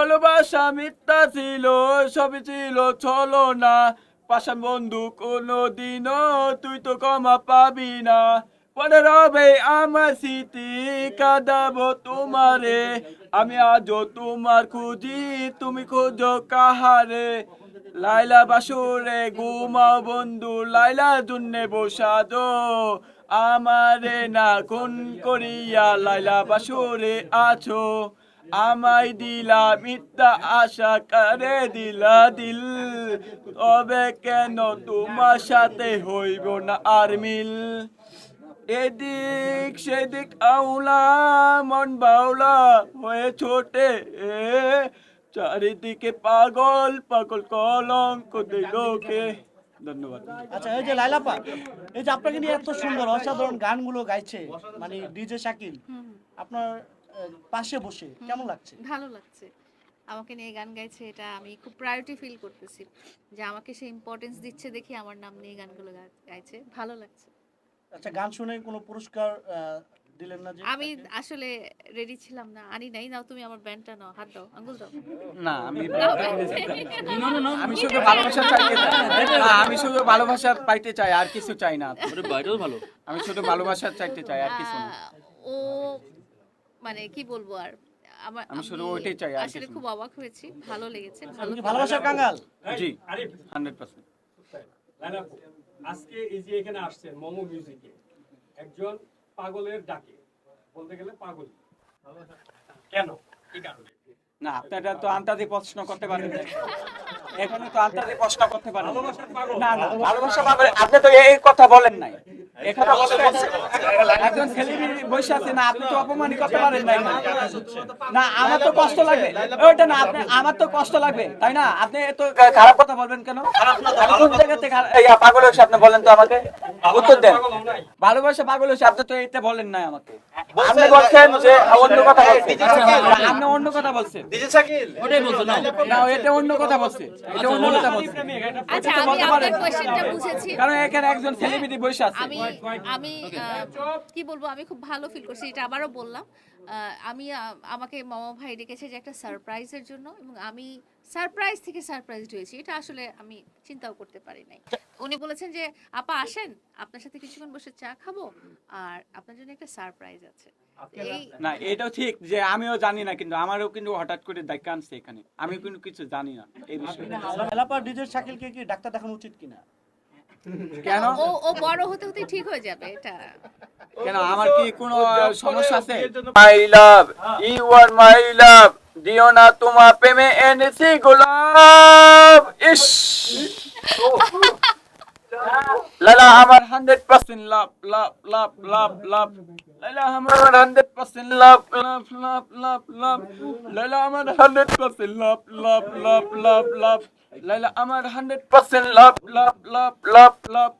ভালোবাসা মিথ্যা ছিল, সবই ছিল চলো না পাশা বন্ধু, কোনো দিনও তুই তো কমা পাবি না। পরে রবে আমার স্মৃতি, কাঁদাবো তোমারে। আমি আজও তোমার খুঁজি, তুমি খোঁজো কাহারে। লাইলা বাসুরে ঘুমাও বন্ধু লাইলা জুন্নে বসাদো আমারে না কোন করিয়া লাইলা বাসুরে আছো। আমায় দিলা মিথ্যা আশা করে দিলা দিল। তবে কেন তোমার সাথে হইব না আর মিল? এদিক সেদিক আউলা, মন বাউলা হয়ে ছোটে। চারিদিকে পাগল পাগল কলঙ্ক দিলোকে ধন্যবাদ। আচ্ছা এই যে লাইলাপা এই যে আপনাকে নিয়ে এত সুন্দর অসাধারণ গানগুলো গাইছে মানে ডিজে শাকিল আপনার পাশে বসে কেমন লাগছে? ভালো লাগছে। আমাকে নিয়ে গান গাইছে এটা আমি খুব প্রায়োরিটি ফিল করতেছি যে আমাকে সে ইম্পর্টেন্স দিচ্ছে দেখি আমার নাম নিয়ে গানগুলো গাইছে ভালো লাগছে। আচ্ছা গান শুনে কোনো পুরস্কার আহ, দিলেন না যে আমি আসলে রেডি ছিলাম না আনি নাই নাও তুমি আমার ব্যান্ডটা নাও হাত দাও আঙ্গুল দাও না আমি আমি শুধু ভালোবাসা চাই আমি শুধু ভালোবাসা পাইতে চাই আর কিছু চাই না ওটা বাইরেও ভালো আমি শুধু ভালোবাসা চাইতে চাই আর কিছু না ও মানে কি বলব আর আমার আমি শুধু ওইটাই চাই, আর আসলে খুব অবাক হয়েছি ভালো লেগেছে আপনি ভালো কাঙ্গাল জি আরিফ হান্ড্রেড পার্সেন্ট লাইলা আপু, আজকে এই যে এখানে আসছেন মোমো মিউজিকে একজন পাগলের ডাকে। বলতে গেলে পাগল কেন? কি কারণে? না আপনারা তো আন্তাজে প্রশ্ন করতে পারেন না। এখানে তো আন্তাজে প্রশ্ন করতে পারেন না। না না ভালোবাসা পাগল। আপনি তো এই কথা বলেন নাই। একজন সেলিব্রিটি বসে আছে না আপনি তো অপমানই করতে পারেন নাই না। না আমার তো কষ্ট লাগবে। ওইটা না আপনি আমার তো কষ্ট লাগবে তাই না? আপনি এত খারাপ কথা বলবেন কেন? কোন জায়গা থেকে খারাপ- এই পাগল হয়েছে আপনি বলেন তো আমাকে। উত্তর দেন। ভালোবাসা পাগল হয়েছে আপনি তো এটা বলেন নাই আমাকে। আপনি বলছেন যে অন্য কথা বলছেন। আপনি অন্য কথা বলছেন। ওটাই না। না এটা অন্য কথা বলছে। এটা অন্য কথা বলছে। আচ্ছা আমি আপনার কোশ্চেনটা বুঝেছি। কারণ এখানে একজন সেলিব্রিটি বসে আছে। আমি আমি কি বলব আমি খুব ভালো ফিল করছি এটা আবারও বললাম। আমি আমাকে মামা ভাই ডেকেছে যে একটা সারপ্রাইজের জন্য এবং আমি সারপ্রাইজ থেকে সারপ্রাইজড হয়েছি এটা আসলে আমি চিন্তাও করতে পারি নাই। উনি বলেছেন যে আপা আসেন আপনার সাথে কিছুক্ষণ বসে চা খাব আর আপনার জন্য একটা সারপ্রাইজ আছে। না এটাও ঠিক যে আমিও জানি না কিন্তু আমারও কিন্তু হঠাৎ করে দেখা আনছে এখানে। আমি কিন্তু কিছু জানি না এই বিষয়ে। লাইলাপা ডিজে শাকিলকে কি ডাক্তার দেখানো উচিত কিনা? কেন? ও ও বড় হতে হতে ঠিক হয়ে যাবে এটা। কেন আমার কি কোনো সমস্যা আছে? মাই লাভ ইউ আর মাই লাভ দিও না তোমার প্রেমে এনেছি গোলাপ ইস। লালা আমার হান্ড্রেড পার্সেন্ট লাভ লাভ লাভ লাভ লাভ লালা আমার হান্ড্রেড পার্সেন্ট লাভ লাভ লাভ লাভ লাভ লাইলা আমার হান্ড্রেড পার্সেন্ট লাভ লাভ লাভ লাভ লাভ লাইলা আমার হান্ড্রেড পার্সেন্ট লাভ লাভ লাভ লাভ লাভ